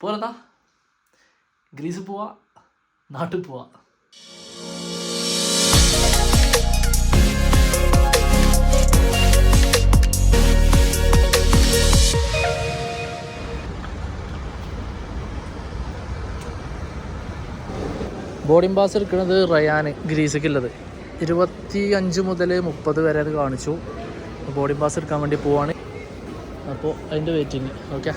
പോലെന്താ Greece പോവാ നാട്ടിൽ പോവാ ബോർഡിംഗ് പാസ് എടുക്കുന്നത് റയാൻ ഗ്രീസിക്കുള്ളത് ഇരുപത്തി അഞ്ച് മുതൽ മുപ്പത് വരെ അത് കാണിച്ചു ബോർഡിംഗ് പാസ് എടുക്കാൻ വേണ്ടി പോവാണ് അപ്പോൾ അതിന്റെ വെയിറ്റിംഗ് ഓക്കെ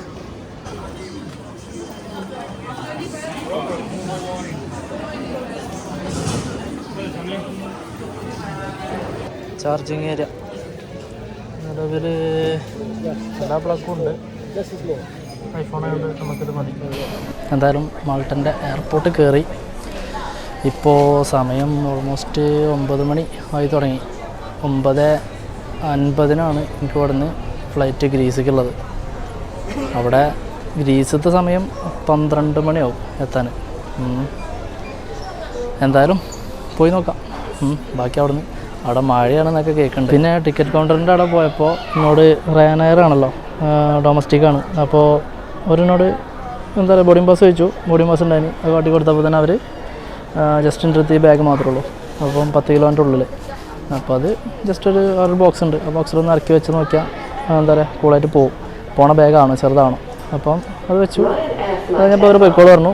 ചാർജിങ് ഏരിയ നിലവിൽ എല്ലാ പ്ലഗും ഉണ്ട്. ആയതുകൊണ്ട് നമുക്കിത് മതി. എന്തായാലും മാൾട്ടന്റെ എയർപോർട്ട് കയറി ഇപ്പോൾ സമയം ഓൾമോസ്റ്റ് ഒമ്പത് മണി ആയി തുടങ്ങി. ഒമ്പത് അൻപതിനാണ് എനിക്ക് ഇവിടെ നിന്ന് ഫ്ലൈറ്റ് ഗ്രീസിക്കുള്ളത്. അവിടെ ഗ്രീസത്തെ സമയം പന്ത്രണ്ട് മണിയാവും എത്താൻ. എന്തായാലും പോയി നോക്കാം. ബാക്കി അവിടെ നിന്ന് അവിടെ മഴയാണെന്നൊക്കെ കേൾക്കുന്നുണ്ട് പിന്നെ ടിക്കറ്റ് കൗണ്ടറിന്റെ അവിടെ പോയപ്പോൾ എന്നോട് റയനയർ ആണല്ലോ ഡൊമസ്റ്റിക് ആണ് അപ്പോൾ അവരെന്നോട് എന്താ പറയുക ബോർഡിംഗ് പാസ് ചോദിച്ചു. ബോർഡിംഗ് പാസ് ഉണ്ടായിരുന്നു അത് കാട്ടി കൊടുത്തപ്പോൾ തന്നെ അവർ ജസ്റ്റ് എന്റെ അടുത്ത് ഈ ബാഗ് മാത്രമേ ഉള്ളൂ. അപ്പം പത്ത് കിലോന്റെ ഉള്ളിൽ അപ്പോൾ അത് ജസ്റ്റ് ഒരു ഒരു ബോക്സ് ഉണ്ട്. ആ ബോക്സിലൊന്ന് ഇറക്കി വെച്ച് നോക്കിയാൽ എന്താ പറയുക കൂളായിട്ട് പോകും പോണ ബാഗാണ് ചെറുതാണ്. അപ്പം അത് വെച്ചു. അത് കഴിഞ്ഞപ്പോൾ അവർ പൊയ്ക്കോൾ പറഞ്ഞു.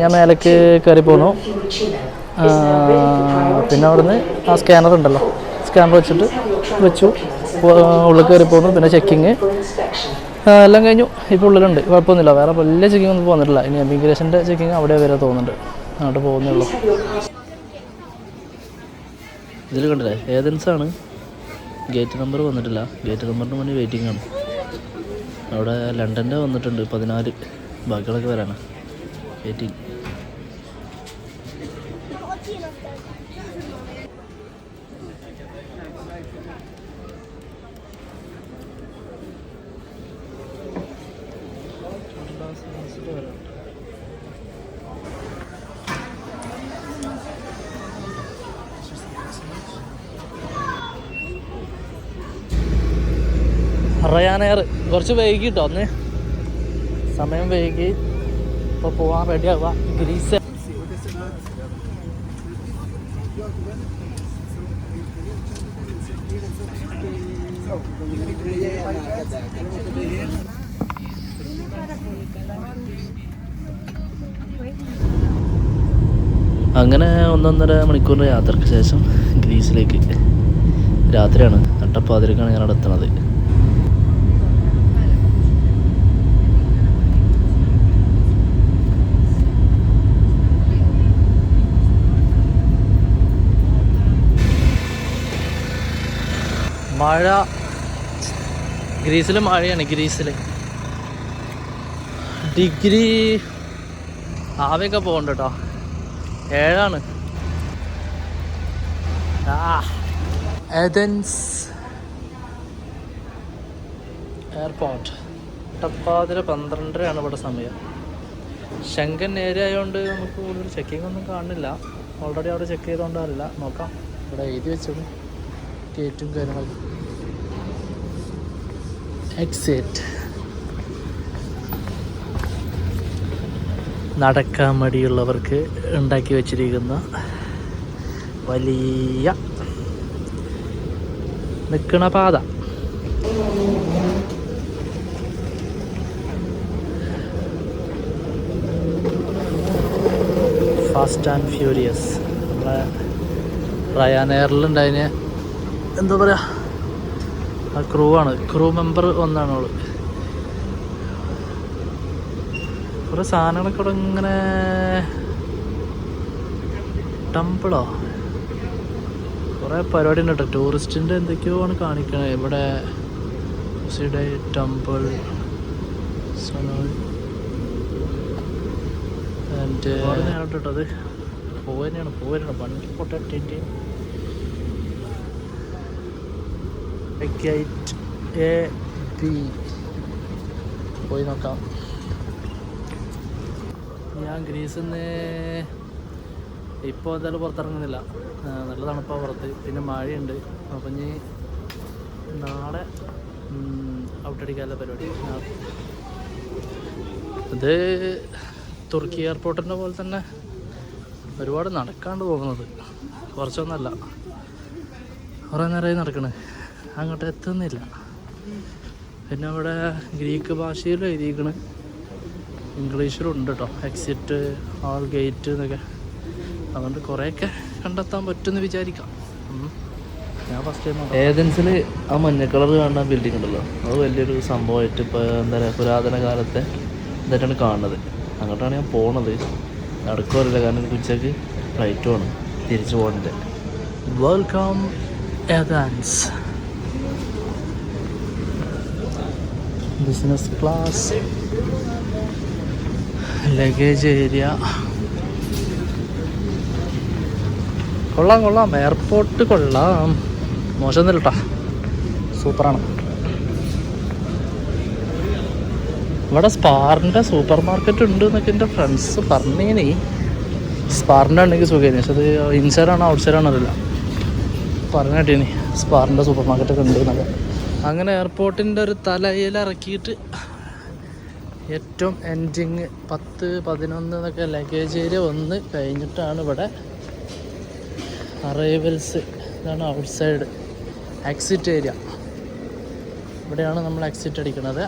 ഞാൻ മേലേക്ക് കയറി പോന്നു. പിന്നെ അവിടുന്ന് ആ സ്കാനർ ഉണ്ടല്ലോ. സ്കാനർ വെച്ചിട്ട് വെച്ചു. ഉള്ളിൽ കയറി പോന്നു. പിന്നെ ചെക്കിങ് എല്ലാം കഴിഞ്ഞു. ഇപ്പോൾ ഉള്ളിലുണ്ട്. കുഴപ്പമൊന്നുമില്ല. വേറെ വലിയ ചെക്കിംഗ് ഒന്നും പോന്നിട്ടില്ല. ഇനി എമിഗ്രേഷന്റെ ചെക്കിങ് അവിടെ വരെ തോന്നുന്നുണ്ട്. അങ്ങോട്ട് പോകുന്നേ ഉള്ളൂ. ഇതിൽ കണ്ടില്ലേ? ഏതൻസാണ് ഗേറ്റ് നമ്പർ വന്നിട്ടില്ല. ഗേറ്റ് നമ്പറിന് മുന്നേ വെയിറ്റിംഗ് ആണ്. അവിടെ ലണ്ടന്റെ വന്നിട്ടുണ്ട് പതിനാല്. ബാക്കികളൊക്കെ വരാനാണ് വെയിറ്റിംഗ് റയാനെയർ കുറച്ച് വൈകി കേട്ടോ അന്ന് സമയം വൈകി. ഇപ്പോൾ പോകാൻ റെഡി ആവുക. ഗ്രീസ്. അങ്ങനെ ഒന്നൊന്നര മണിക്കൂറിന്റെ യാത്രയ്ക്ക് ശേഷം ഗ്രീസിലേക്ക്. രാത്രിയാണ്. അട്ടപ്പാതിരക്കാണ് ഞാൻ അവിടെ എത്തണത്. മഴ. ഗ്രീസിൽ മഴയാണ് ഗ്രീസിൽ ഡിഗ്രി ആവയൊക്കെ പോകണ്ട കേട്ടോ ഏഴാണ്. Athens airport. ടപ്പാതിര പന്ത്രണ്ടരയാണ് ഇവിടെ സമയം. ശങ്കൻ ഏരിയ ആയതുകൊണ്ട് നമുക്ക് കൂടുതൽ ചെക്കിംഗ് ഒന്നും കാണുന്നില്ല ഓൾറെഡി അവിടെ ചെക്ക് ചെയ്തുകൊണ്ടല്ല നോക്കാം. ഇവിടെ എഴുതി വെച്ചോളൂ. ഗേറ്റും കാര്യങ്ങളൊക്കെ. എക്സിറ്റ് നടക്കാൻ മടിയുള്ളവർക്ക് ഉണ്ടാക്കി വച്ചിരിക്കുന്ന വലിയ നിൽക്കണ പാത. ഫാസ്റ്റ് ആൻഡ് ഫ്യൂരിയസ് നമ്മളെ റയാൻ എയറിലുണ്ടായതിന് എന്താ പറയുക ആ ക്രൂ ആണ് ക്രൂ മെമ്പർ ഒന്നാണ് അവൾ കുറേ സാധനങ്ങളൊക്കെ ഇവിടെ ഇങ്ങനെ ടെമ്പിളോ? കുറേ പരിപാടി ഉണ്ട് കേട്ടോ. ടൂറിസ്റ്റിന്റെ എന്തൊക്കെയോ ആണ് കാണിക്കണത്. ഇവിടെ സിഡൈ ടെമ്പിൾ സനോൾ ആൻഡ് കേട്ടോ അത്? പോവാനാണ് പോവന്നെയാണ് വണ്ടി പൊട്ടിട്ട് ഗേറ്റ് എ ബി പോയി നോക്കാം ഞാൻ ഗ്രീസിൽ നിന്ന് ഇപ്പോൾ എന്തായാലും പുറത്തിറങ്ങുന്നില്ല. നല്ല തണുപ്പാണ് പുറത്ത്. പിന്നെ മഴയുണ്ട്. അപ്പം ഇനി നാളെ ഔട്ടടിക്കാനുള്ള പരിപാടി. അത് തുർക്കി എയർപോർട്ടിന്റെ പോലെ തന്നെ ഒരുപാട് നടക്കാണ്ട് പോകുന്നത്. കുറച്ചൊന്നല്ല. കുറേ നേരമായി നടക്കണ്. അങ്ങോട്ട് എത്തുന്നില്ല. പിന്നെ അവിടെ ഗ്രീക്ക് ഭാഷയിൽ എഴുതിയിരിക്കണ്. ഇംഗ്ലീഷിലും ഉണ്ട് കേട്ടോ എക്സിറ്റ് ആൾ ഗേറ്റ് എന്നൊക്കെ. അതുകൊണ്ട് കുറേയൊക്കെ കണ്ടെത്താൻ പറ്റുമെന്ന് വിചാരിക്കാം. ഞാൻ ഫസ്റ്റ് ടൈം ഏതൻസിൽ ആ മഞ്ഞ കളർ കാണുന്ന ബിൽഡിംഗ് ഉണ്ടല്ലോ. അത് വലിയൊരു സംഭവമായിട്ട് ഇപ്പോൾ എന്താ പറയുക പുരാതന കാലത്തെ ഇതായിട്ടാണ് കാണുന്നത്. അങ്ങോട്ടാണ് ഞാൻ പോണത്. നടക്കുമറിയില്ല കാരണം എനിക്ക് ഉച്ചയ്ക്ക് ഫ്ലൈറ്റ് പോകണം തിരിച്ചു പോകേണ്ടത് welcome Athens business class luggage area കൊള്ളാം കൊള്ളാം. എയർപോർട്ട് കൊള്ളാം. മോശമൊന്നുമില്ല കേട്ടോ സൂപ്പറാണ്. ഇവിടെ സ്പാറിന്റെ സൂപ്പർ മാർക്കറ്റ് ഉണ്ട് എന്നൊക്കെ എന്റെ ഫ്രണ്ട്സ് പറഞ്ഞേനി. സ്പാറിന്റെ ഉണ്ടെങ്കിൽ സുഖമായിരുന്നു. പക്ഷെ അത് ഇൻസൈഡാണോ ഔട്ട്സൈഡാണോ അറിയില്ല. പറഞ്ഞിട്ടേനി സ്പാറിന്റെ സൂപ്പർ മാർക്കറ്റൊക്കെ ഉണ്ട് എന്നൊക്കെ അങ്ങനെ എയർപോർട്ടിന്റെ ഒരു തലയിൽ ഇറക്കിയിട്ട് ഏറ്റവും എൻഡിങ് പത്ത് പതിനൊന്ന് എന്നൊക്കെ ലഗേജ് ഏരിയ വന്ന് കഴിഞ്ഞിട്ടാണ് ഇവിടെ അറൈവൽസ് ഇതാണ് ഔട്ട് സൈഡ് എക്സിറ്റ് ഏരിയ ഇവിടെയാണ് നമ്മൾ എക്സിറ്റ് അടിക്കുന്നത്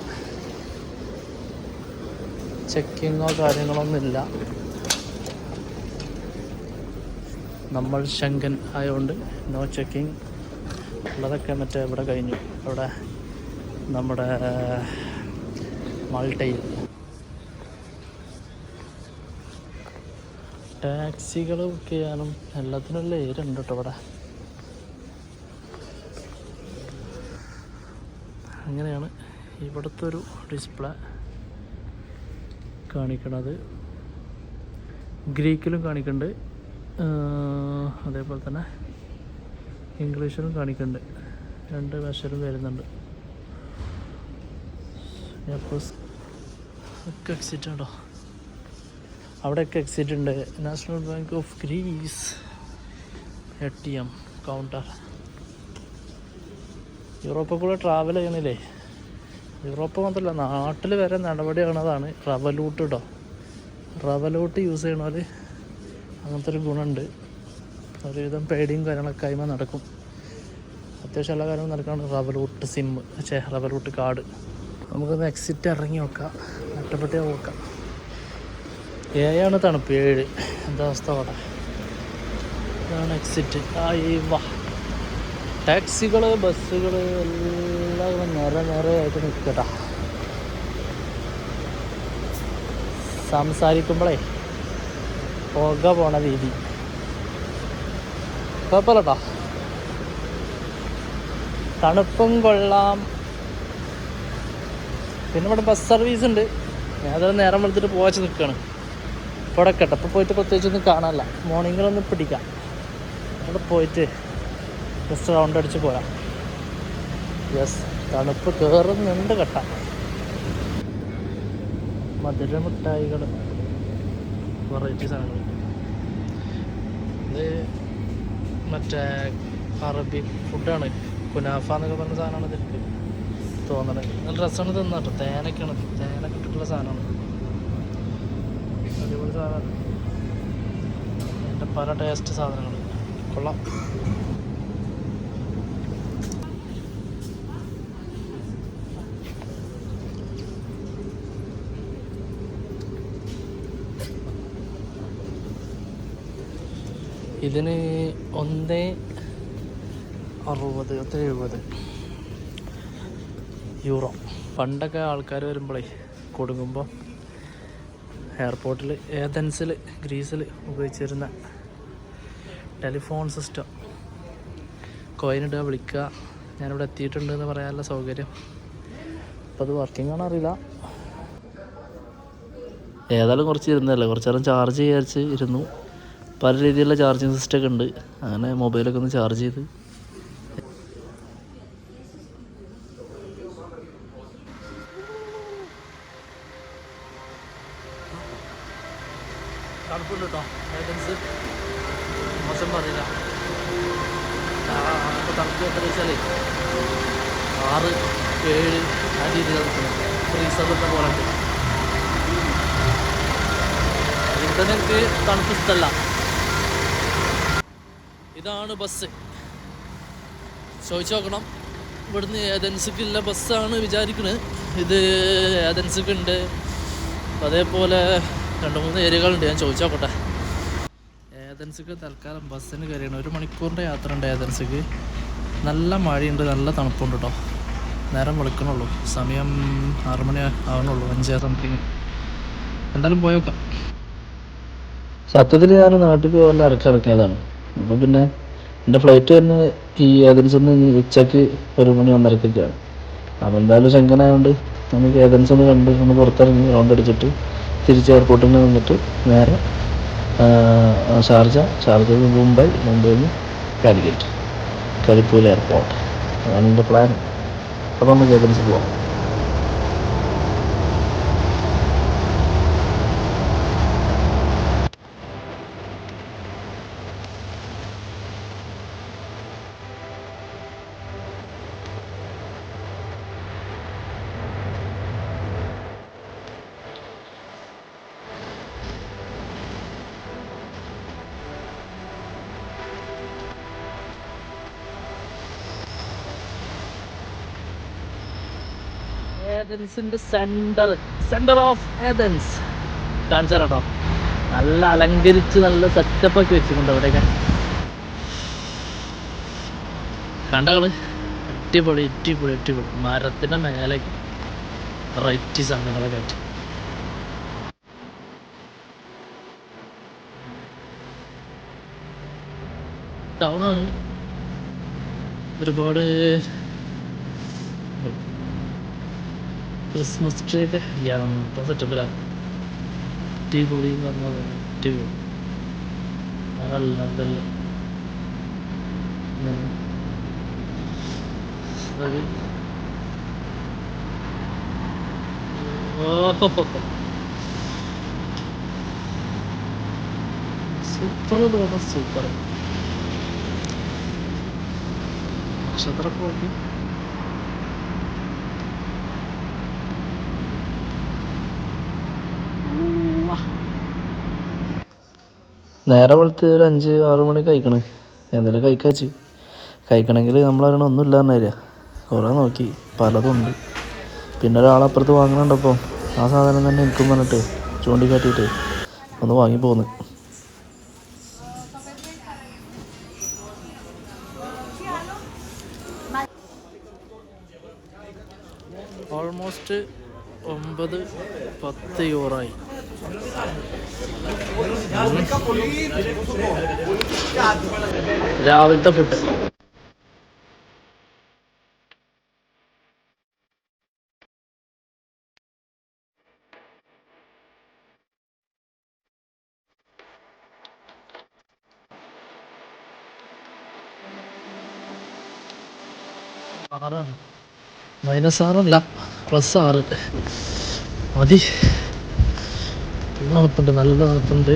ചെക്കിങ്ങോ കാര്യങ്ങളൊന്നുമില്ല. നമ്മൾ ശങ്കൻ ആയതുകൊണ്ട് നോ ചെക്കിങ് ഉള്ളതൊക്കെ മറ്റേ ഇവിടെ കഴിഞ്ഞു. അവിടെ നമ്മുടെ മാൾട്ടയിൽ. ടാക്സികൾ ബുക്ക് ചെയ്യാനും എല്ലാത്തിനുള്ള ഏരുണ്ട് കേട്ടോ ഇവിടെ. അങ്ങനെയാണ് ഇവിടുത്തെ ഒരു ഡിസ്പ്ലേ കാണിക്കണത്. ഗ്രീക്കിലും കാണിക്കുന്നുണ്ട് അതേപോലെ തന്നെ ഇംഗ്ലീഷിലും കാണിക്കുന്നുണ്ട്. രണ്ട് മെഷറും വരുന്നുണ്ട്. ഒക്കെ എക്സിറ്റ് ഉണ്ടോ അവിടെയൊക്കെ എക്സിറ്റ് ഉണ്ട്. National bank of Greece A T M counter യൂറോപ്പിൽ കൂടെ ട്രാവൽ ചെയ്യണില്ലേ യൂറോപ്പ് മാത്രമല്ല നാട്ടിൽ വരെ നടപടിയാണതാണ് റവലൂട്ട് കേട്ടോ റവലൂട്ട് യൂസ് ചെയ്യണവർ അങ്ങനത്തെ ഒരു ഗുണമുണ്ട്. ഒരുവിധം പേടിയും കാര്യങ്ങളൊക്കെ കൈമ നടക്കും. അത്യാവശ്യം എല്ലാ കാര്യങ്ങളും നടക്കാണ് റൂട്ട് സിം പക്ഷേ റബർ റൂട്ട് കാർഡ്. നമുക്കൊന്ന് എക്സിറ്റ് ഇറങ്ങി നോക്കാം. നട്ടപ്പെട്ടി നോക്കാം ഏഴാണ് തണുപ്പ് ഏഴ്. എന്താ അവസ്ഥ അവിടെ? ഇതാണ് എക്സിറ്റ് ആ ഈ വാ. ടാക്സികൾ ബസ്സുകൾ എല്ലാം നേരെ ആയിട്ട് നിൽക്കട്ടാ. സംസാരിക്കുമ്പോഴേ പുക പോണ രീതി. കുഴപ്പമില്ലട്ടോ. തണുപ്പും കൊള്ളാം. പിന്നെ ഇവിടെ ബസ് സർവീസ് ഉണ്ട്. ഞാൻ നേരം വെളുത്തിട്ട് പോവാച്ച് നിൽക്കുകയാണ് ഇവിടെ കേട്ടോ ഇപ്പോൾ പോയിട്ട് പ്രത്യേകിച്ചൊന്നും കാണാനില്ല. മോർണിംഗിലൊന്നും പിടിക്കാം. അവിടെ പോയിട്ട് ജസ്റ്റ് റൗണ്ട് അടിച്ച് പോരാം. യെസ് തണുപ്പ് കയറുന്നുണ്ട് കേട്ട. മധുര മിഠായികൾ വെറൈറ്റി സാധനങ്ങൾ ഇത് മറ്റേ അറബി ഫുഡാണ് കുനാഫ എന്നൊക്കെ പറഞ്ഞ സാധനമാണ് ഇതിലേക്ക് തോന്നണത് നല്ല രസമാണ് തിന്നാട്ടോ തേനൊക്കെയാണ്. തേനൊക്കെ ഇട്ടിട്ടുള്ള സാധനമാണ്. അടിപൊളി സാധനമാണ്. എന്റെ പല ടേസ്റ്റ് സാധനങ്ങൾ കൊള്ളാം. ഇതിന് ഒന്ന് അറുപത് ഒത്തിരി എഴുപത് യൂറോ. പണ്ടൊക്കെ ആൾക്കാർ വരുമ്പോഴേ കൊടുങ്ങുമ്പോൾ എയർപോർട്ടിൽ ഏതൻസിൽ ഗ്രീസിൽ ഉപയോഗിച്ചിരുന്ന ടെലിഫോൺ സിസ്റ്റം. കോയിനിടുക വിളിക്കുക. ഞാനിവിടെ എത്തിയിട്ടുണ്ട് എന്ന് പറയാനുള്ള സൗകര്യം. അപ്പോൾ അത് വർക്കിംഗ് ആണോ അറിയില്ല. ഏതായാലും കുറച്ച് ഇരുന്നല്ലേ കുറച്ചേരം ചാർജ് ചെയ്യാച്ച് ഇരുന്നു. പല രീതിയിലുള്ള ചാർജിങ് സിസ്റ്റം ഒക്കെ ഉണ്ട്. അങ്ങനെ മൊബൈലൊക്കെ ഒന്ന് ചാർജ് ചെയ്ത് തണുപ്പുണ്ട് കേട്ടോ ഏതൻസ് മോശം പറയില്ല ഇപ്പോൾ തണുപ്പ് എത്ര വെച്ചാലേ ആറ് ഏഴ് ആ രീതിയിലാണ് നിൽക്കുന്നത് ഫ്രീസറിലത്തെ പോലെ ഉണ്ട് അതിൽ തന്നെ എനിക്ക് തണുപ്പ് ഇഷ്ടമല്ല ഇതാണ് ബസ് ചോദിച്ചു നോക്കണം ഇവിടുന്ന് ഏതൻസിക്കുള്ള ബസ്സാണ് വിചാരിക്കുന്നത് ഇത് ഏതൻസിക്കുണ്ട് അതേപോലെ രണ്ട് മൂന്ന് ഏരിയകളുണ്ട്. ഞാൻ ചോദിച്ചു നോക്കട്ടെ ഏതൻസിക്ക് തൽക്കാലം ബസ്സിന് കയറിയാണ്. ഒരു മണിക്കൂറിന്റെ യാത്ര ഉണ്ട് ഏതൻസിക്ക്. നല്ല മഴയുണ്ട്. നല്ല തണുപ്പുണ്ട് കേട്ടോ നേരം വെളുക്കണുള്ളൂ. സമയം ആറു മണി ആവണുള്ളൂ അഞ്ച് സംതിങ് എന്തായാലും പോയോക്കാം. സത്യത്തിൽ ഞാൻ നാട്ടിൽ പോകാൻ അരക്കിറക്കിയതാണ് അപ്പം പിന്നെ എന്റെ ഫ്ലൈറ്റ് തന്നെ ഈ ഏതൻസിൽ നിന്ന് ഉച്ചയ്ക്ക് ഒരു മണി ഒന്നരക്കൊക്കെയാണ്. അപ്പം എന്തായാലും ശങ്കനായതുകൊണ്ട് നമുക്ക് ഏതൻസ് ഒന്ന് കണ്ട് ഒന്ന് പുറത്തിറങ്ങി റൗണ്ട് അടിച്ചിട്ട് തിരിച്ച് എയർപോർട്ടിൽ നിന്ന് വന്നിട്ട് നേരെ ഷാർജ ഷാർജയിൽ നിന്ന് മുംബൈ മുംബൈയിൽ നിന്ന് കാലിക്കറ്റ് കരിപ്പൂർ എയർപോർട്ട് അതാണ് എന്റെ പ്ലാൻ അപ്പോൾ നമുക്ക് ഏതൻസ് പോവാം. ഏതൻസിന്റെ സെന്റർ സെന്റർ ഓഫ് ഏതൻസ് കേട്ടോ നല്ല അലങ്കരിച്ച് നല്ല സെറ്റപ്പ് ഒക്കെ വെച്ചിട്ടുണ്ട് അവിടെയൊക്കെ. കണ്ടകൾ? അടിപൊളി അടിപൊളി അടിപൊളി. മരത്തിന്റെ മേലെ റൈറ്റ് സംഘങ്ങളൊക്കെ ആയിട്ട് ടൗണാണ് ഒരുപാട് ക്രിസ്മസ് ട്രീ ഒക്കെ ഇപ്പം സെറ്റപ്പിലാണ് അടിപൊളി എന്ന് പറഞ്ഞാൽ അടിപൊളി നല്ല നല്ല ഉം. അത് ഓ സൂപ്പർ തോന്നുന്നു സൂപ്പർ നക്ഷത്രമൊക്കെ നേരെ വെളുത്ത് ഒരു അഞ്ച് ആറ് മണി കഴിക്കണ്. എന്തെങ്കിലും കഴിക്കാച്ച്. കഴിക്കണമെങ്കിൽ നമ്മളറിയണ ഒന്നും ഇല്ല പറഞ്ഞാ കുറേ നോക്കി. പലതും ഉണ്ട്. പിന്നെ ഒരാളപ്പുറത്ത് വാങ്ങണുണ്ടപ്പോൾ ആ സാധനം തന്നെ എനിക്കും പറഞ്ഞിട്ട് ചൂണ്ടിക്കാട്ടിയിട്ട് ഒന്ന് വാങ്ങി പോന്ന് ഓൾമോസ്റ്റ് ഒമ്പത് പത്ത് യൂറായി രാവിലത്തെ ഫുഡ് ആറാണ് മൈനസ് ആറല്ല പ്ലസ് ആറ് മതി. നല്ല തണുപ്പുണ്ട് നല്ല തണുപ്പുണ്ട്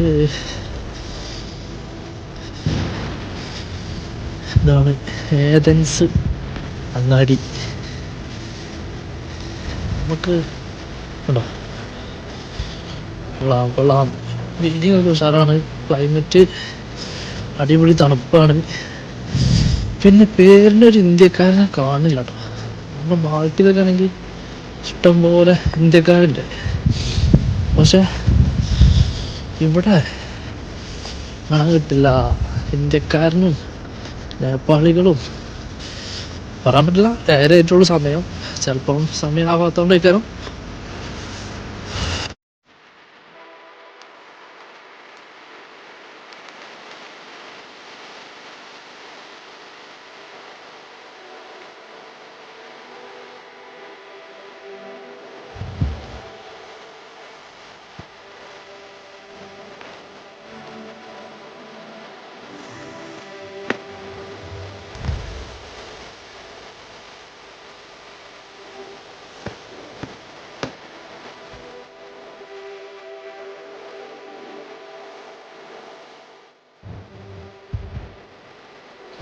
ഇതാണ് ഏതൻസ് അങ്ങാടി. നമുക്ക് ഉണ്ടോ? കൊള്ളാം കൊള്ളാം. ബിൽഡിങ്ങൊക്കെ ഉഷാറാണ്. ക്ലൈമറ്റ് അടിപൊളി തണുപ്പാണ്. പിന്നെ പേരിനൊരു ഇന്ത്യക്കാരനെ കാണില്ല കേട്ടോ. നമ്മുടെ നാട്ടിലൊക്കെ ആണെങ്കിൽ ഇഷ്ടംപോലെ ഇന്ത്യക്കാരുണ്ട്. പക്ഷെ ഇവിടെ കാണാൻ കിട്ടില്ല. ഇന്ത്യക്കാരനും നേപ്പാളികളും പറയാൻ പറ്റില്ല നേരെ ആയിട്ടുള്ള സമയം. ചിലപ്പം സമയമാവാത്തോണ്ടേക്കാരം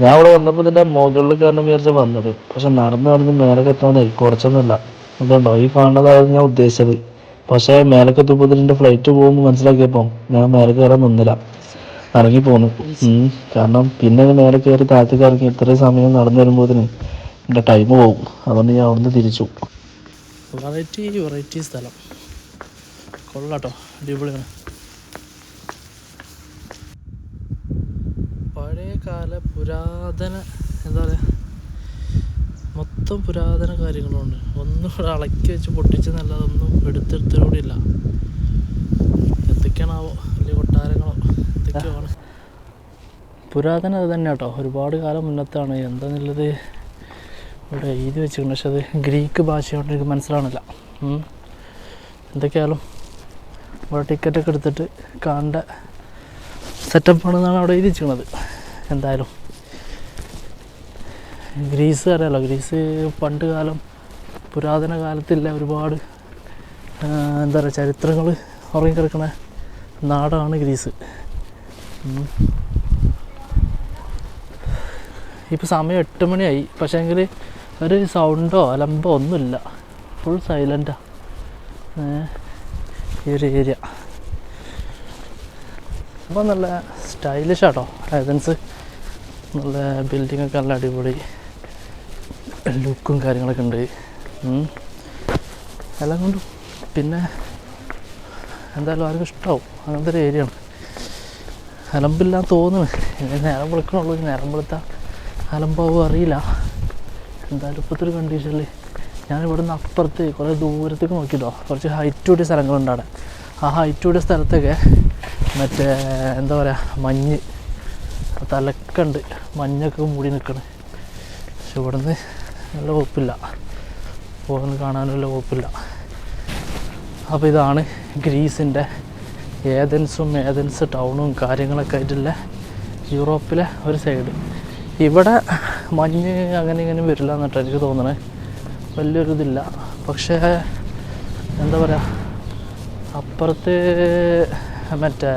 ഞാൻ അവിടെ വന്നപ്പോൾ ഇതിന്റെ മുകളിൽ കാരണം വിചാരിച്ച വന്നത്. പക്ഷെ നടന്ന് നടന്ന് മേലൊക്കെ എത്താതെ കുറച്ചൊന്നുമില്ല. അതുകൊണ്ടോ ഈ കാണുന്നതായിരുന്നു ഞാൻ ഉദ്ദേശിച്ചത്. പക്ഷെ മേലൊക്കെ എത്തുമ്പോൾ ഇതിന്റെ ഫ്ലൈറ്റ് പോകുമ്പോൾ മനസ്സിലാക്കിയപ്പോൾ ഞാൻ മേലെ കയറാൻ നിന്നില്ല. ഇറങ്ങി പോന്നു. കാരണം പിന്നെ മേലെ കയറി താഴത്തേക്ക് ഇറങ്ങി ഇത്രയും സമയം നടന്നു വരുമ്പോഴത്തേന് എന്റെ ടൈം പോകും. അതുകൊണ്ട് ഞാൻ അവിടുന്ന് തിരിച്ചു. വെറൈറ്റി വെറൈറ്റി സ്ഥലം. കൊള്ളാട്ടോ. അടിപൊളിയാണ്. പുരാതന എന്താ പറയുക മൊത്തം പുരാതന കാര്യങ്ങളുണ്ട്. ഒന്നും ഇവിടെ അളക്കി വെച്ച് പൊട്ടിച്ച് നല്ലതൊന്നും എടുത്തെടുത്തൂടെ ഇല്ല എന്തൊക്കെയാണാവോ വലിയ കൊട്ടാരങ്ങളോ എന്തൊക്കെയാണ്? പുരാതന അത് തന്നെ കേട്ടോ. ഒരുപാട് കാലം മുന്നത്താണ്. എന്താന്നുള്ളത് ഇവിടെ എഴുതി വെച്ചിട്ടുണ്ട്. പക്ഷെ അത് ഗ്രീക്ക് ഭാഷയോണ്ട് എനിക്ക് മനസ്സിലാവണില്ല എന്തൊക്കെയാലും ഇവിടെ ടിക്കറ്റൊക്കെ എടുത്തിട്ട് കാണേണ്ട സെറ്റപ്പാണെന്നാണ് അവിടെ എഴുതി വെച്ചിരിക്കുന്നത്. എന്തായാലും. ഗ്രീസ് അറിയാലോ. ഗ്രീസ് പണ്ട് കാലം പുരാതന കാലത്തില്ല ഒരുപാട് എന്താ പറയുക ചരിത്രങ്ങൾ ഉറങ്ങിക്കിടക്കുന്ന നാടാണ് ഗ്രീസ്. ഇപ്പോൾ സമയം എട്ട് മണിയായി. പക്ഷേ എങ്കിൽ ഒരു സൗണ്ടോ അലമ്പോ ഒന്നുമില്ല. ഫുൾ സൈലന്റാണ് ഈ ഒരു ഏരിയ. അപ്പോൾ നല്ല സ്റ്റൈലിഷ് ആട്ടോ. ഏതൻസ് നല്ല ബിൽഡിങ്ങൊക്കെ നല്ല അടിപൊളി. ലുക്കും കാര്യങ്ങളൊക്കെ ഉണ്ട്. എല്ലാം കൊണ്ടും. പിന്നെ എന്തായാലും ആർക്കും ഇഷ്ടമാവും അങ്ങനത്തെ ഒരു ഏരിയ ആണ്. അലമ്പില്ലാന്ന് തോന്നുന്നു. നേരം വിളിക്കണുള്ളൂ. നേരം വിളിത്താൽ അലമ്പാവും അറിയില്ല. എന്തായാലും ഇപ്പോഴത്തെ ഒരു കണ്ടീഷനിൽ ഞാൻ ഇവിടെ നിന്ന് അപ്പുറത്ത് കുറേ ദൂരത്തേക്ക് നോക്കിയിട്ടോ കുറച്ച് ഹൈറ്റ് കൂടിയ സ്ഥലങ്ങളുണ്ട് അവിടെ. ആ ഹൈറ്റ് കൂടിയ സ്ഥലത്തൊക്കെ മറ്റേ എന്താ പറയുക മഞ്ഞ്. തലക്കുണ്ട്. മഞ്ഞൊക്കെ മൂടി നിൽക്കണ് പക്ഷെ ഇവിടെ നിന്ന് നല്ല കുഴപ്പമില്ല. പോകുന്ന കാണാനും വല്ല കുഴപ്പമില്ല. അപ്പോൾ ഇതാണ് ഗ്രീസിന്റെ ഏതൻസും ഏതൻസ് ടൗണും കാര്യങ്ങളൊക്കെ ആയിട്ടുള്ള യൂറോപ്പിലെ ഒരു സൈഡ്. ഇവിടെ മഞ്ഞ് അങ്ങനെ ഇങ്ങനെ വരില്ല എന്നിട്ട് എനിക്ക് തോന്നണേ. വലിയൊരു ഇതില്ല. പക്ഷേ എന്താ പറയുക അപ്പുറത്ത് മറ്റേ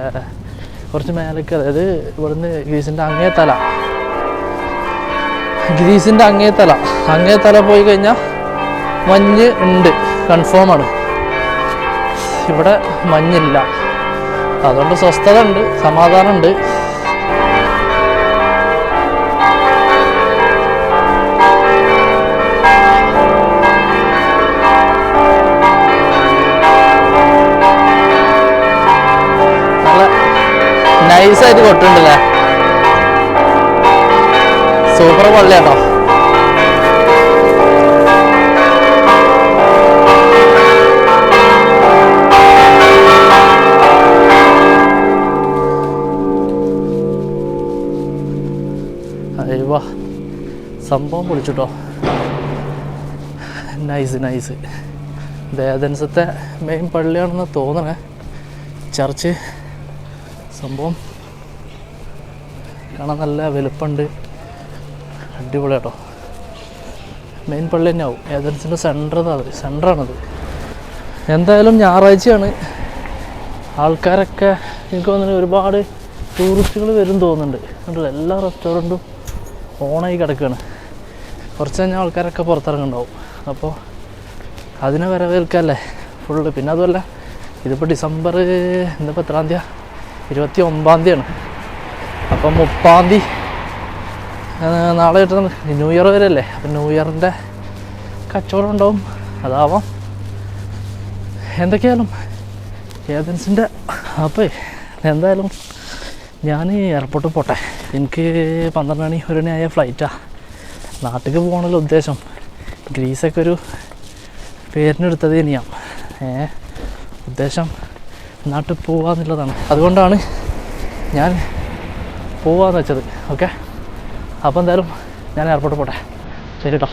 കുറച്ച് മേലേക്ക് അതായത് ഇവിടുന്ന് ഗ്രീസിന്റെ അങ്ങേ തല. ഗ്രീസിന്റെ അങ്ങേ തല അങ്ങേ തല പോയി കഴിഞ്ഞാൽ മഞ്ഞ് ഉണ്ട്. കൺഫേമാണ് ഇവിടെ മഞ്ഞില്ല. അതുകൊണ്ട് സ്വസ്ഥത ഉണ്ട്. സമാധാനമുണ്ട് നൈസായിട്ട് കൊട്ടുണ്ടല്ലേ? സൂപ്പർ സംഭവം പൊളിച്ചിട്ടോ. Nice nice. വേദൻസത്തെ മെയിൻ പള്ളിയാണെന്ന് തോന്നണേ. ചർച്ച്. സംഭവം. കാണാൻ നല്ല വലുപ്പമുണ്ട്. അടിപൊളി കേട്ടോ മെയിൻ പള്ളി തന്നെ ആവും. ഏതൻസിന്റെ സെന്റർ അത് സെന്ററാണത് എന്തായാലും ഞായറാഴ്ചയാണ്. ആൾക്കാരൊക്കെ എനിക്ക് തോന്നുന്നു ഒരുപാട് ടൂറിസ്റ്റുകൾ വരും തോന്നുന്നുണ്ട്. കണ്ടല്ലോ എല്ലാ റെസ്റ്റോറന്റും ഓണായി കിടക്കുകയാണ് കുറച്ച് കഴിഞ്ഞാൽ ആൾക്കാരൊക്കെ പുറത്തിറങ്ങുന്നുണ്ടാവും. അപ്പോൾ അതിനെ വരവേൽക്കല്ലേ? ഫുള്ള് പിന്നെ അതുമല്ല ഇതിപ്പോൾ ഡിസംബർ ഇന്നിപ്പോൾ എത്രാം തീയതി ഇരുപത്തി ഒമ്പതാം തീയതിയാണ്. അപ്പം മുപ്പാം തീയതി നാളെ കിട്ടുന്ന ന്യൂ ഇയർ വരെയല്ലേ അപ്പം ന്യൂ ഇയറിന്റെ കച്ചവടം ഉണ്ടാവും. അതാവാം. എന്തൊക്കെയായാലും ഏതൻസിന്റെ അപ്പേ എന്തായാലും ഞാൻ എയർപോർട്ടിൽ പോട്ടെ. എനിക്ക് പന്ത്രണ്ട് മണി ഒരു മണി ആയ ഫ്ലൈറ്റാണ് നാട്ടിലേക്ക് പോകണമല്ലോ ഉദ്ദേശം. ഗ്രീസൊക്കെ ഒരു പേരിനെടുത്തത് തന്നെയാണ് ഏ ഉദ്ദേശം നാട്ടിൽ പോവാന്നുള്ളതാണ്. അതുകൊണ്ടാണ് ഞാൻ പോവാന്ന് വെച്ചത്. ഓക്കെ? അപ്പോൾ എന്തായാലും ഞാൻ എയർപോർട്ടിൽ പോട്ടെ. ശരി കേട്ടോ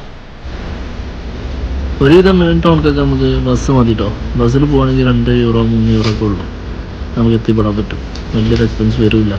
ഒരുവിധം മെയിൻ ടൗണിലൊക്കെ നമുക്ക് ബസ് മതി കേട്ടോ ബസ്സിൽ പോകണമെങ്കിൽ രണ്ട് യൂറോ മൂന്ന് യൂറോ ഒക്കെ ഉള്ളൂ. നമുക്ക് എത്തിപ്പെടാൻ പറ്റും. വലിയൊരു എക്സ്പെൻസ് വരില്ല.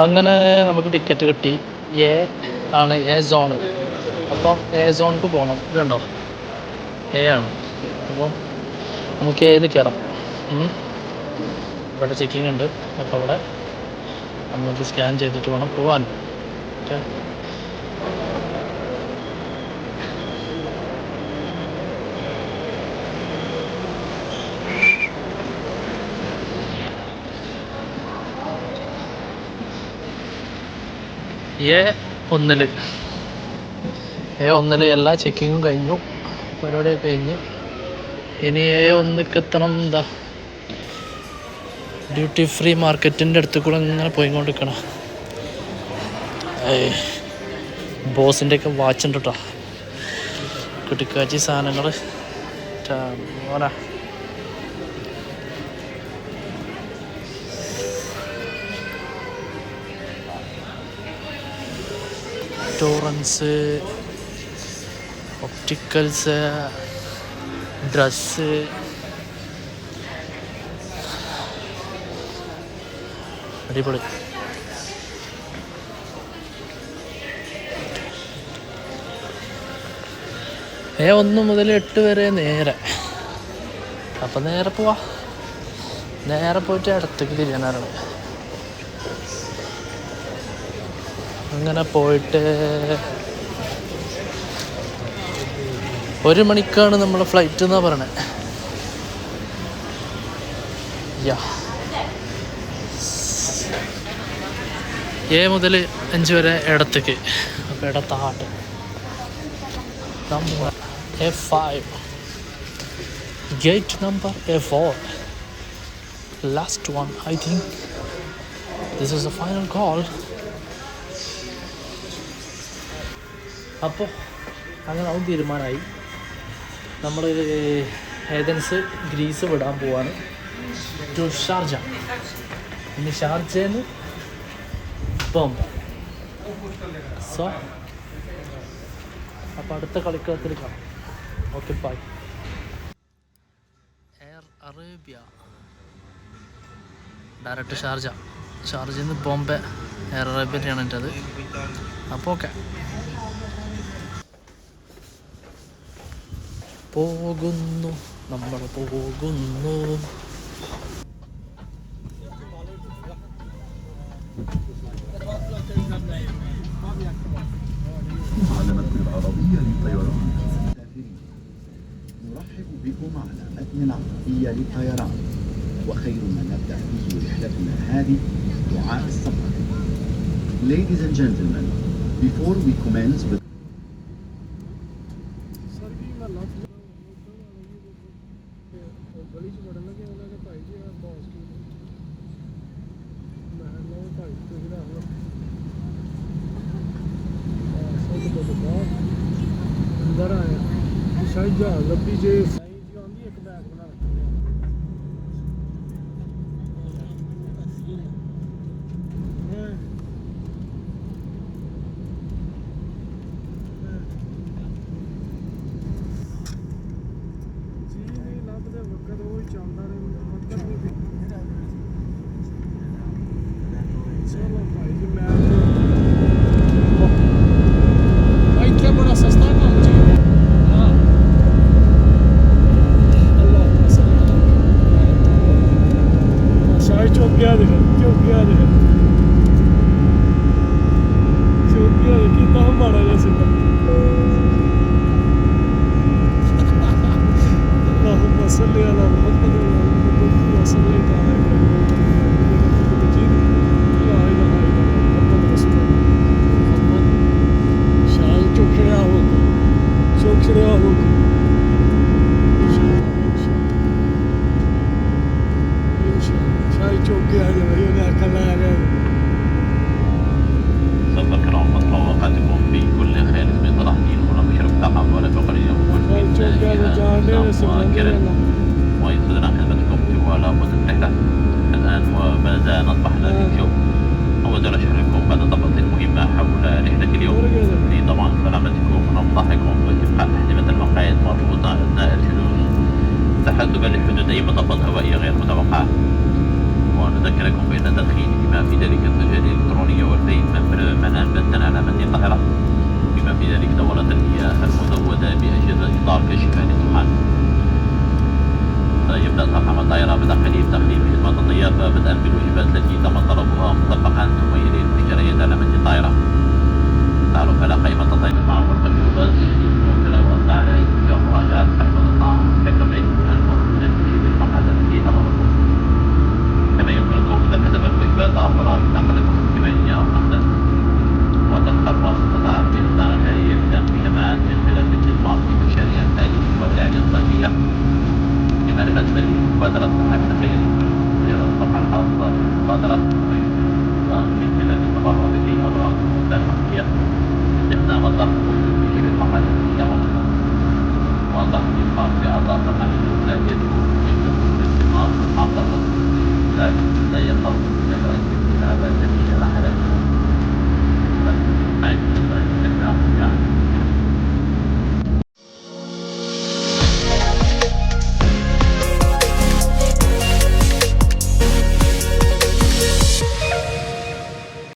അങ്ങനെ നമുക്ക് ടിക്കറ്റ് കിട്ടി. എ ആണ് എ സോൺ അപ്പം എ സോണിക്ക് പോകണം ഇതുണ്ടോ? എ ആണ്. അപ്പം നമുക്ക് ഏത് കയറാം. ഇവിടെ ചെക്കിംഗ് ഉണ്ട്. അപ്പോൾ അവിടെ നമുക്ക് സ്കാൻ ചെയ്തിട്ട് വേണം പോകാൻ ഓക്കെ എ ഒന്നിൽ എ ഒന്നിൽ എല്ലാ ചെക്കിങ്ങും കഴിഞ്ഞു. പരിപാടി കഴിഞ്ഞ്. ഇനി എ ഒന്നിക്ക് എത്തണം എന്താ? ഡ്യൂട്ടി ഫ്രീ മാർക്കറ്റിന്റെ അടുത്ത് കൂടെ ഇങ്ങനെ പോയിക്കൊണ്ടിരിക്കണം. ഏയ് ബോസിന്റെ ഒക്കെ വാച്ച് ഉണ്ട് കേട്ടോ കുട്ടിക്കാച്ചി സാധനങ്ങൾ മോനാ. ടോറൻസ് ഒപ്റ്റിക്കൽസ് ഡ്രസ്സ് അടിപൊളി. ഏ ഒന്ന് മുതൽ എട്ട് വരെ നേരെ. അപ്പം നേരെ പോവാ. നേരെ പോയിട്ട് അടുത്തേക്ക് തിരിയാനാണ്. അങ്ങനെ പോയിട്ട് ഒരു മണിക്കാണ് നമ്മളെ ഫ്ലൈറ്റ് എന്നാ പറയണേ. യാ. ഏ മുതൽ അഞ്ച് വരെ ഇടത്തേക്ക്. അപ്പോൾ ഇടത്താട്ട് number A five gate number A four last one I think this is a final call അപ്പോൾ അങ്ങനെ അവൻ തീരുമാനമായി. നമ്മൾ ഏതൻസ് ഗ്രീസ് വിടാൻ പോവാണ്. To Sharjah. ഇനി ഷാർജയിൽ നിന്ന് ബോംബ് സോ അപ്പോൾ അടുത്ത കളിക്കളത്തിൽ കാണാം. Okay bye. Air Arabia. Direct Sharjah. ഷാർജയിൽ നിന്ന് ബോംബെ എയർ അറേബ്യയാണ് എന്റെ അത് അപ്പോൾ ഓക്കെ. പോകുന്നു നമ്മൾ പോകുന്നു المعلمة العربية للطيران نرحب بكم على متن العربية للطيران وخير ما نبدأ به رحلتنا هذه دعاء السفر Ladies and gentlemen, before we commence with مؤجلا خدمتكم طوال مدة الرحلة الآن وما زال أصبحنا في الجو وأود أشكركم بعد طبقة مهمة حول رحلة اليوم. طبعا سلامتكم. ونصحكم وإبقاء أحزمة المقاعد مربوطة أثناء الجلوس تحسبا لحدود أي مطبات هوائية غير متوقعة ونذكركم بأن التدخين بما في ذلك السجائر الإلكترونية من منعا باتا على متن الطائرة بما في ذلك دورة المياه المزودة بأجهزة إطار كشفان الدخان يبدا ترحم الطائره بتقليل تقليل خدمة الطيار بدءا بالوجبات التي تم طلبها مسبقا ثم يلي المجريات على مد الطائره تعرف على قائمه الطائره مع غرفه الوجبات